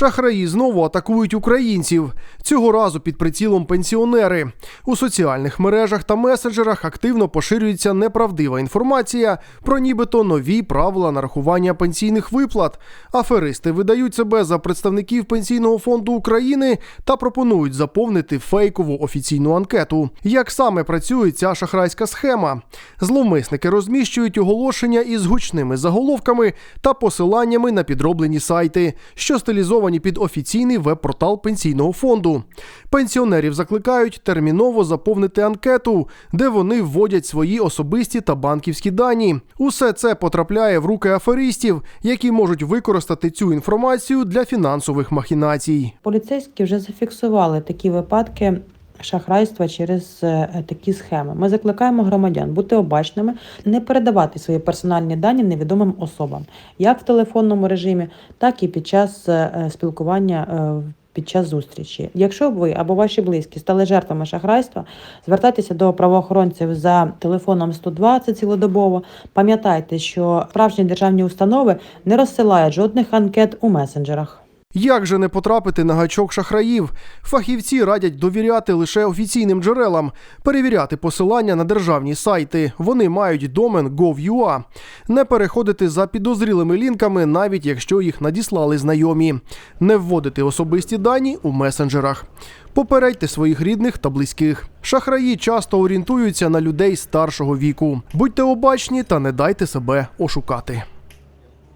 Шахраї знову атакують українців. Цього разу під прицілом пенсіонери. У соціальних мережах та месенджерах активно поширюється неправдива інформація про нібито нові правила нарахування пенсійних виплат. Аферисти видають себе за представників пенсійного фонду України та пропонують заповнити фейкову офіційну анкету. Як саме працює ця шахрайська схема? Зловмисники розміщують оголошення із гучними заголовками та посиланнями на підроблені сайти, що стилізовані під офіційний веб-портал пенсійного фонду. Пенсіонерів закликають терміново заповнити анкету, де вони вводять свої особисті та банківські дані. Усе це потрапляє в руки аферистів, які можуть використати цю інформацію для фінансових махінацій. Поліцейські вже зафіксували такі випадки шахрайства через е, такі схеми. Ми закликаємо громадян бути обачними, не передавати свої персональні дані невідомим особам, як в телефонному режимі, так і під час е, спілкування. е, Під час зустрічі, якщо ви або ваші близькі стали жертвами шахрайства, звертайтеся до правоохоронців за телефоном 120 цілодобово. Пам'ятайте, що справжні державні установи не розсилають жодних анкет у месенджерах. Як же не потрапити на гачок шахраїв? Фахівці радять довіряти лише офіційним джерелам, перевіряти посилання на державні сайти. Вони мають домен gov.ua. Не переходити за підозрілими лінками, навіть якщо їх надіслали знайомі. Не вводити особисті дані у месенджерах. Попередьте своїх рідних та близьких. Шахраї часто орієнтуються на людей старшого віку. Будьте обачні та не дайте себе ошукати.